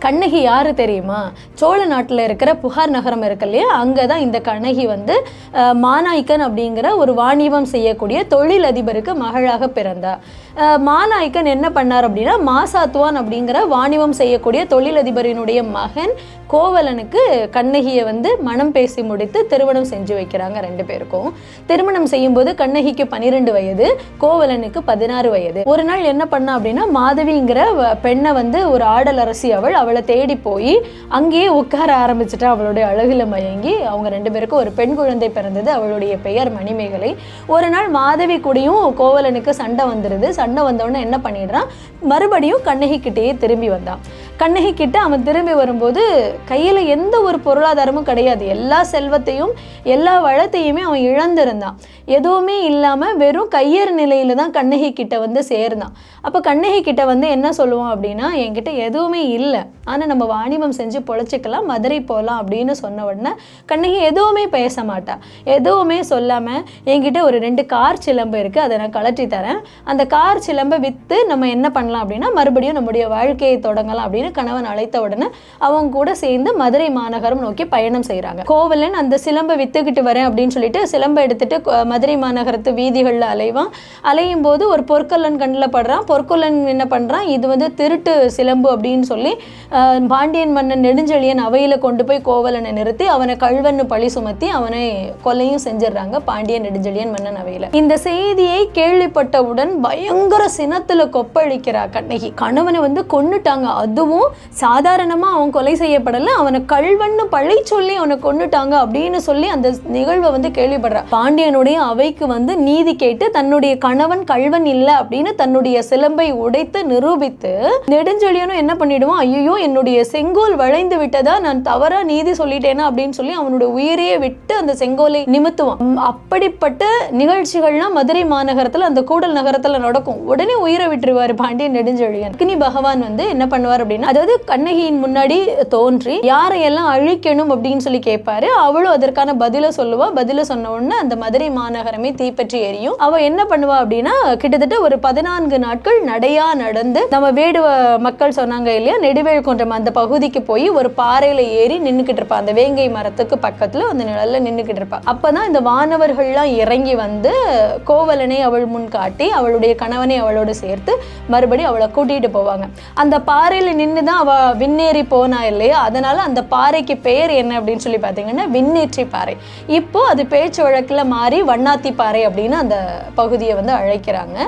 கண்ணகி யாரு தெரியுமா? சோழ நாட்டில் இருக்கிற புகார் நகரம் இருக்கு இல்லையா? அங்கே தான் இந்த கண்ணகி வந்து மாநாய்க்கன் அப்படிங்கிற ஒரு வாணிபம் செய்யக்கூடிய தொழிலதிபருக்கு மகளாக பிறந்தா. மாநாய்க்கன் என்ன பண்ணார் அப்படின்னா மாசாத்துவான் அப்படிங்கிற வாணிபம் செய்யக்கூடிய தொழிலதிபரினுடைய மகன் கோவலனுக்கு கண்ணகியை வந்து மனம் பேசி முடித்து திருமணம் செஞ்சு வைக்கிறாங்க ரெண்டு பேருக்கும். திருமணம் செய்யும்போது கண்ணகிக்கு பன்னிரெண்டு வயது கோவலனுக்கு பதினாறு வயது. ஒரு நாள் என்ன பண்ணா அப்படின்னா மாதவிங்கிற வ- பெண்ணை வந்து ஒரு ஆடல் அரசி அவள் அவளை தேடி போய் அங்கேயே உட்கார ஆரம்பிச்சிட்டா அவளுடைய அழகுல மயங்கி அவங்க ரெண்டு பேருக்கும் ஒரு பெண் குழந்தை பிறந்தது. அவளுடைய பெயர் மணிமேகலை. ஒரு நாள் மாதவி கூடயும் கோவலனுக்கு சண்டை வந்துடுது சண்டை வந்தவுடனே என்ன பண்ணிடுறான்? மறுபடியும் கண்ணகி கிட்டேயே திரும்பி வந்தான். கண்ணகி கிட்ட அவன் திரும்பி வரும்போது கையில் எந்த ஒரு பொருளாதாரமும் கிடையாது. எல்லா செல்வத்தையும் எல்லா வளத்தையுமே அவன் இழந்திருந்தான். எதுவுமே இல்லாமல் வெறும் கையர் நிலையில தான் கண்ணகி கிட்ட வந்து சேர்ந்தான். அப்போ கண்ணகி கிட்ட வந்து என்ன சொல்லுவான் அப்படின்னா என்கிட்ட எதுவுமே இல்லை. ஆனால் நம்ம வாணிபம் செஞ்சு பொழைச்சிக்கலாம் மதுரை போகலாம் அப்படின்னு சொன்ன உடனே கண்ணகி எதுவுமே பேச மாட்டா. எதுவுமே சொல்லாமல் என்கிட்ட ஒரு ரெண்டு கார் சிலம்பு இருக்குது அதை நான் கலட்டி தரேன். அந்த கார் சிலம்பை விற்று நம்ம என்ன பண்ணலாம் அப்படின்னா மறுபடியும் நம்முடைய வாழ்க்கையை தொடங்கலாம் அப்படின்னு கணவன் அழைத்த உடனே அவங்க கூட சேர்ந்து மதுரை மாநகரம் நோக்கி பயணம் செய்கிறாங்க கோவலன் அந்த சிலம்பை வித்துக்கிட்டு வரேன் அப்படின்னு சொல்லிட்டு சிலம்பை எடுத்துட்டு மதுரை மாநகரத்து வீதிகளில் அலைவான். அலையும் போது ஒரு பொற்கொல்லன் கண்ணில் படுறான். பொற்கொல்லன் என்ன பண்றான்? இது வந்து திருட்டு சிலம்பு அப்படின்னு சொல்லி பாண்டியன் மன்னன் நெடுஞ்செழியன் அவையில் கொண்டு போய் கோவலனை நிறுத்தி அவனை கல்வன்னு பழி சுமத்தி அவனை கொலையும் செஞ்சிடுறாங்க பாண்டியன் நெடுஞ்செழியன் மன்னன் அவையில். இந்த செய்தியை கேள்விப்பட்டவுடன் பயங்கர சினத்தில் கொப்பளிக்கிறா கண்ணகி. கணவனை வந்து கொன்னுட்டாங்க. அதுவும் சாதாரணமாக அவன் கொலை செய்யப்படலை அவனை கல்வன்னு பழி சொல்லி அவனை கொண்டுட்டாங்க அப்படின்னு சொல்லி அந்த நிகழ்வை வந்து கேள்விப்படுறான். பாண்டியனுடைய அவைக்கு வந்து நீதி கேட்டு தன்னுடைய கணவன் கல்வன் இல்லை அப்படின்னு தன்னுடைய சிலம்பை உடைத்து நிரூபித்து நெடுஞ்செழியனும் என்ன பண்ணிடுவான்? ஐயோ என்னுடைய செங்கோல் வளைந்து விட்டதா? நான் தவறா நீதி சொல்லிட்டேனா? அப்படின்னு சொல்லி அவனுடைய உயிரையே விட்டு அந்த செங்கோலை நிமித்துவான். அப்படிப்பட்ட நிகழ்ச்சிகள்லாம் மதுரை மாநகரத்தில் அந்த கூடல் நகரத்தில் நடக்கும். உடனே உயிரை விட்டுருவார் பாண்டியன் நெடுஞ்செழியன். அக்னி பகவான் வந்து என்ன பண்ணுவார் அப்படின்னா அதாவது கண்ணகியின் முன்னாடி தோன்றி யாரையெல்லாம் அழிக்கணும்? அப்படின்னு சொல்லி கேட்பாரு. அவளும் அதற்கான பதில சொல்லுவா. பதில சொன்ன உடனே அந்த மதுரை மாநகரமே தீப்பற்றி எரியும். அவ என்ன பண்ணுவா அப்படின்னா கிட்டத்தட்ட ஒரு பதினான்கு நாட்கள் நடையா நடந்து நம்ம வேடுவ மக்கள் சொன்னாங்க இல்லையா நெடுவேல் குன்றம் அந்த பகுதிக்கு போய் ஒரு பாறையில ஏறி நின்றுக்கிட்டு இருப்பா. அந்த வேங்கை மரத்துக்கு பக்கத்துல அந்த நிழல்ல நின்றுக்கிட்டு இருப்பா. அப்பதான் இந்த வானவர்கள்லாம் இறங்கி வந்து கோவலனை அவள் முன் காட்டி அவளுடைய கணவனை அவளோடு சேர்த்து மறுபடியும் அவளை கூட்டிட்டு போவாங்க. அந்த பாறையில நின்று தான் அவள் விண்ணேறி போனா இல்லையா? அதனால அந்த பாறைக்கு பெயர் என்ன அப்படின்னு சொல்லி பார்த்தீங்கன்னா விண்ணேற்றி பாறை. இப்போ அது பேச்சு வழக்கில் மாறி வண்ணாத்தி பாறை அப்படின்னு அந்த பகுதியை வந்து அழைக்கிறாங்க.